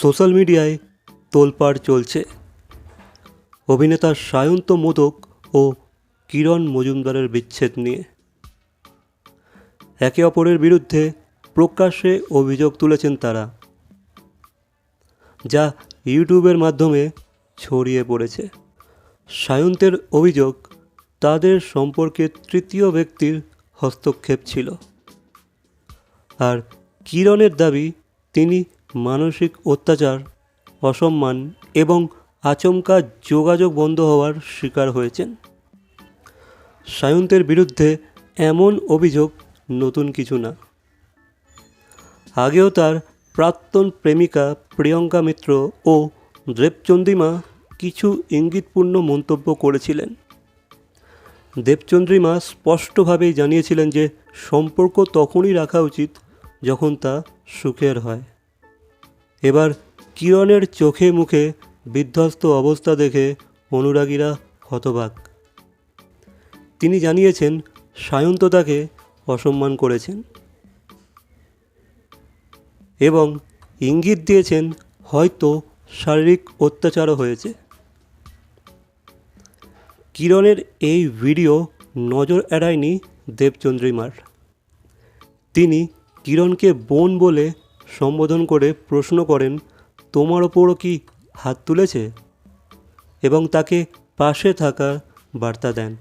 Social মিডিয়ায় তোলপাড় চলছে। অভিনেতা সায়ন্ত মোদক ও কিরণ মজুমদারের বিচ্ছেদ নিয়ে। একে অপরের বিরুদ্ধে প্রকাশ্যে অভিযোগ তুলেছেন তারা, যা ইউটিউবের মাধ্যমে ছড়িয়ে পড়েছে। সায়ন্তের অভিযোগ, তাদের সম্পর্কে তৃতীয় ব্যক্তির হস্তক্ষেপ ছিল। আর কিরণের দাবি, তিনি মানসিক অত্যাচার, অসম্মান এবং আচমকা যোগাযোগ বন্ধ হওয়ার শিকার হয়েছেন। সায়ন্তের বিরুদ্ধে এমন অভিযোগ নতুন কিছু না। আগেও তার প্রাক্তন প্রেমিকা প্রিয়ঙ্কা মিত্র ও দেবচন্দ্রিমা কিছু ইঙ্গিতপূর্ণ মন্তব্য করেছিলেন। দেবচন্দ্রিমা স্পষ্টভাবেই জানিয়েছিলেন যে সম্পর্ক তখনই রাখা উচিত যখন তা সুখের হয়। এবার কিরণের চোখে মুখে বিধ্বস্ত অবস্থা দেখে অনুরাগীরা হতবাক। তিনি জানিয়েছেন, সায়ন্ত তাকে অসম্মান করেছেন। এবং ইঙ্গিত দিয়েছেন, হয়তো শারীরিক অত্যাচারও হয়েছে। কিরণের এই ভিডিও নজর এড়ায়নি দেবচন্দ্রিমার। তিনি কিরণকে বোন বলে সম্বোধন করে প্রশ্ন করেন, তোমার ওপরও কি হাত তুলেছে? এবং তাকে পাশে থাকার বার্তা দেন।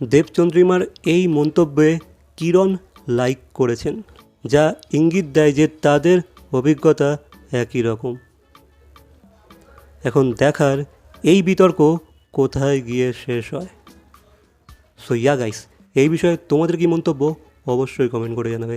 দেবচন্দ্রিমার এই মন্তব্যে কিরণ লাইক করেছেন, যা ইঙ্গিত দেয় যে তাদের অভিজ্ঞতা একই রকম। এখন দেখার এই বিতর্ক কোথায় গিয়ে শেষ হয়? সো ইয়া গাইস এই বিষয়ে তোমাদের কি মন্তব্য? অবশ্যই কমেন্ট করে জানাবে।